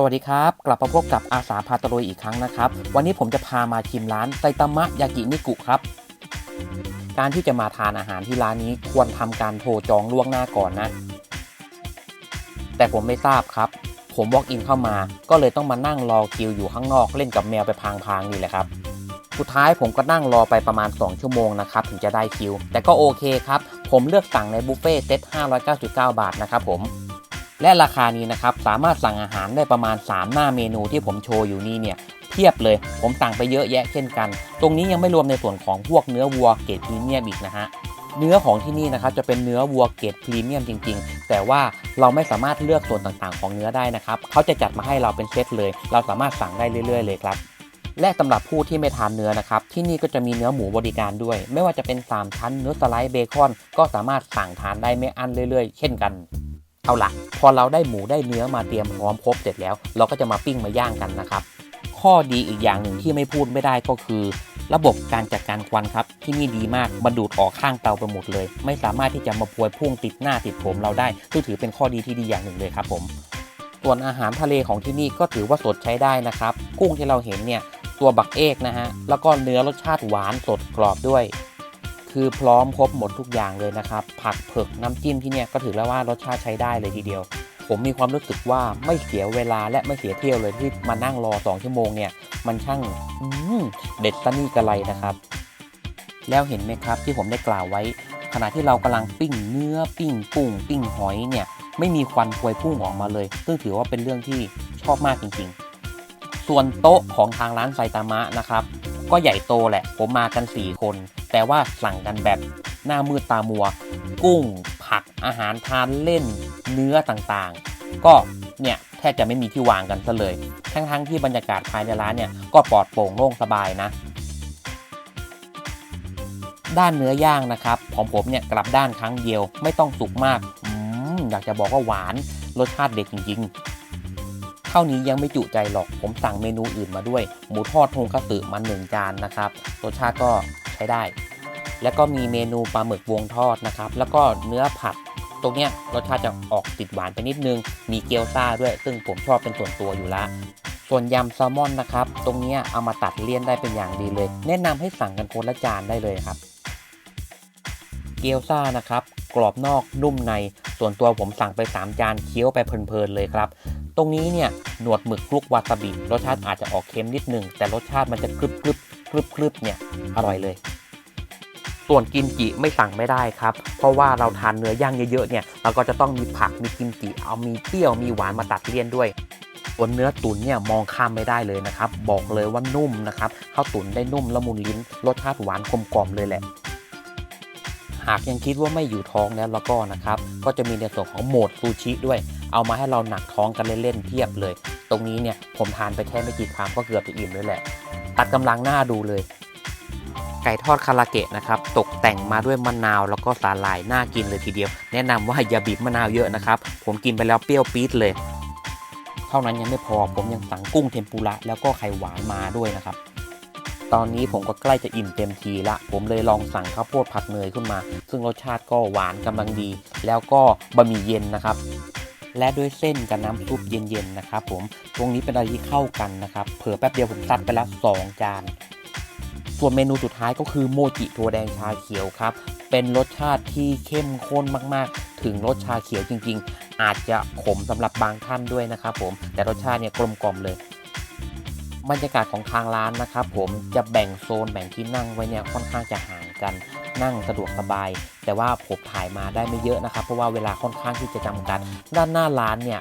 สวัสดีครับ กลับมาพบกับอาสาพาตะลุยอีกครั้งนะครับ วันนี้ผมจะพามาชิมร้านไซตามะยากินิกุครับ การที่จะมาทานอาหารที่ร้านนี้ควรทำการโทรจองล่วงหน้าก่อนนะ แต่ผมไม่ทราบครับ ผม walk in เข้ามา ก็เลยต้องมานั่งรอคิวอยู่ข้างนอกเล่นกับแมวไปพางๆนี่แหละครับ สุดท้ายผมก็นั่งรอไปประมาณ 2 ชั่วโมงนะครับถึงจะได้คิว แต่ก็โอเคครับ ผมเลือกสั่งในบุฟเฟ่ต์เซต599 บาทนะครับผม และราคานี้นะครับสามารถสั่งอาหารได้ประมาณ 3 หน้าเมนูที่ผมโชว์อยู่นี่เนี่ยเพียบเลย ผมสั่งไปเยอะแยะเช่นกัน ตรงนี้ยังไม่รวมในส่วนของพวกเนื้อวัวเกรดพรีเมียมอีกนะฮะเนื้อของที่นี่นะครับจะเป็นเนื้อวัวเกรดพรีเมียมจริง ๆ แต่ว่าเราไม่สามารถเลือกส่วนต่างๆ ของเนื้อได้นะครับเขาจะจัดมาให้เราเป็นเซตเลย เราสามารถสั่งได้เรื่อย ๆ เลยครับและสำหรับผู้ที่ไม่ทานเนื้อนะครับ ที่นี่ก็จะมีเนื้อหมูบริการด้วย ไม่ว่าจะเป็น 3 ชั้นเนื้อสไลด์เบคอน ก็สามารถสั่งทานได้ไม่อั้นเรื่อยๆ เช่นกัน เอาละพอเราได้หมูได้เนื้อมาเตรียมพร้อมครบเสร็จแล้ว เราก็จะมาปิ้งมาย่างกันนะครับ ข้อดีอีกอย่างหนึ่งที่ไม่พูดไม่ได้ก็คือ ระบบการจัดการควันครับ ที่นี่ดีมากมันดูดออกข้างเตาไปหมดเลย ไม่สามารถที่จะมาพวยพุ่งติดหน้าติดผมเราได้ซึ่งถือเป็นข้อดีที่ดีอย่างหนึ่งเลยครับผมส่วนอาหารทะเลของที่นี่ก็ถือว่าสดใช้ได้นะครับ กุ้งที่เราเห็นเนี่ยตัวบักเอกนะฮะแล้วก็เนื้อรสชาติหวานสดกรอบด้วย คือพร้อมครบหมดทุกอย่างเลยนะครับ ผักเผือกน้ำจิ้มที่เนี่ยก็ถือแล้วว่ารสชาติใช้ได้เลยทีเดียว ผมมีความรู้สึกว่าไม่เสียเวลาและไม่เสียเที่ยวเลยที่มานั่งรอ 2 ชั่วโมงเนี่ย มันช่างเด็ดสนี่กระไรนะครับ แล้วเห็นไหมครับที่ผมได้กล่าวไว้ ขณะที่เรากำลังปิ้งเนื้อปิ้งกุ้งปิ้งหอยเนี่ยไม่มีควันพวยพุ่งออกมาเลย ซึ่งถือว่าเป็นเรื่องที่ชอบมากจริง ๆ ส่วนโต๊ะของทางร้านไซตามะนะครับ ก็ใหญ่โตแหละ ผมมากัน 4 คน แต่ว่าสั่งกันแบบหน้ามืดตามัว กุ้ง ผักอาหารทานเล่น เนื้อต่างๆ ก็เนี่ยแทบจะไม่มีที่วางกันซะเลย ทั้งๆที่บรรยากาศภายในร้านเนี่ยก็ปลอดโปร่งโล่งสบายนะ ด้านเนื้อย่างนะครับของผมเนี่ยกลับด้านครั้งเดียวไม่ต้องสุกมากอมอยากจะบอกว่าหวานรสชาติเด็ดจริงๆ เท่านี้ยังไม่จุใจหรอก ผมสั่งเมนูอื่นมาด้วย หมูทอดทงคัตสึมาหนึ่งจานนะครับรสชาติก็ใช้ได้ แล้วก็มีเมนูปลาหมึกวงทอดนะครับ แล้วก็เนื้อผัด ตรงเนี้ยรสชาติจะออกติดหวานไปนิดนึง มีเกี๊ยวซ่าด้วย ซึ่งผมชอบเป็นส่วนตัวอยู่ละส่วนยำแซลมอนนะครับ ตรงเนี้ยเอามาตัดเลี่ยนได้เป็นอย่างดีเลย แนะนำให้สั่งกันคนละจานได้เลยครับ เกี๊ยวซ่านะครับ กรอบนอกนุ่มใน ส่วนตัวผมสั่งไป 3 จานเคี้ยวไปเพลินๆเลยครับ ตรงนี้เนี่ยหนวดหมึกคลุกวาซาบิรสชาติอาจจะออกเค็มนิดนึงแต่รสชาติมันจะกรึบกรึบกรึบกรึบเนี่ยอร่อยเลย ส่วนกิมจิไม่สั่งไม่ได้ครับ เพราะว่าเราทานเนื้อย่างเยอะๆเนี่ยเราก็จะต้องมีผักมีกิมจิเอามีเปรี้ยวมีหวานมาตัดเลี่ยนด้วยส่วนเนื้อตุ๋นเนี่ยมองข้ามไม่ได้เลยนะครับ บอกเลยว่านุ่มนะครับข้าวตุ๋นได้นุ่มละมุนลิ้นรสชาติหวานกลมกล่อมเลยแหละ หากยังคิดว่าไม่อยู่ท้องแล้วแล้วก็นะครับก็จะมีในส่วนของโหมดซูชิด้วย เอามาให้เราหนักท้องกันเล่นๆเทียบเลย ตรงนี้เนี่ยผมทานไปแค่ไม่กี่คำก็เกือบจะอิ่มเลยแหละ ตัดกำลังหน้าดูเลย ไก่ทอดคาราเกะนะครับตกแต่งมาด้วยมะนาวแล้วก็สาหร่ายน่ากินเลยทีเดียว แนะนำว่าอย่าบีบมะนาวเยอะนะครับผมกินไปแล้วเปรี้ยวปี๊ดเลย เท่านั้นยังไม่พอผมยังสั่งกุ้งเทมปุระแล้วก็ไข่หวานมาด้วยนะครับ ตอนนี้ผมก็ใกล้จะอิ่มเต็มทีละ ผมเลยลองสั่งข้าวโพดผัดเนยขึ้นมา ซึ่งรสชาติก็หวานกำลังดี แล้วก็บะหมี่เย็นนะครับ และด้วยเส้นกับน้ำซุปเย็นๆนะครับผมตรงนี้เป็นอะไรที่เข้ากันนะครับ เผื่อแป๊บเดียวผมซัดไปละ2จานส่วนเมนูสุดท้ายก็คือโมจิถั่วแดงชาเขียวครับ เป็นรสชาติที่เข้มข้นมากๆ ถึงรสชาเขียวจริงๆ อาจจะขมสำหรับบางท่านด้วยนะครับผม แต่รสชาติเนี่ยกลมกล่อมเลย บรรยากาศของทางร้านนะครับ ผมจะแบ่งโซนแบ่งที่นั่งไว้เนี่ยค่อนข้างจะห่างกันนั่งสะดวกสบาย แต่ว่าผมถ่ายมาได้ไม่เยอะนะครับ เพราะว่าเวลาค่อนข้างที่จะจำกัด ด้านหน้าร้านเนี่ย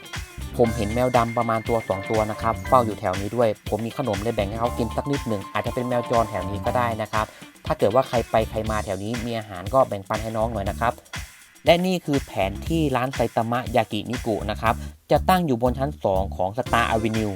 ผมเห็นแมวดำประมาณตัว 2 ตัวนะครับเฝ้าอยู่แถวนี้ด้วย ผมมีขนมเลยแบ่งให้เขากินสักนิดหนึ่งอาจจะเป็นแมวจรแถวนี้ก็ได้นะครับ ถ้าเกิดว่าใครไปใครมาแถวนี้มีอาหารก็แบ่งปันให้น้องหน่อยนะครับและนี่คือแผนที่ร้านไซตามะยากินิกุนะครับ จะตั้งอยู่บนชั้น 2 ของ Star Avenue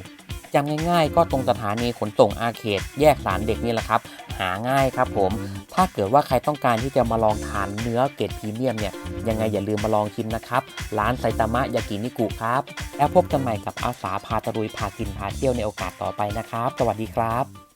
จำง่าย ๆ ก็ตรงสถานีขนส่งอาเขตแยกสารเด็กนี่แหละครับ หาง่ายครับผม ถ้าเกิดว่าใครต้องการที่จะมาลองทานเนื้อเกรดพรีเมียมเนี่ยยังไงอย่าลืมมาลองชิมนะครับ ร้านไซตามะยากินิกุครับ แล้วพบกันใหม่กับอาสาพาตะลุยพากินพาเที่ยวในโอกาสต่อไปนะครับ สวัสดีครับ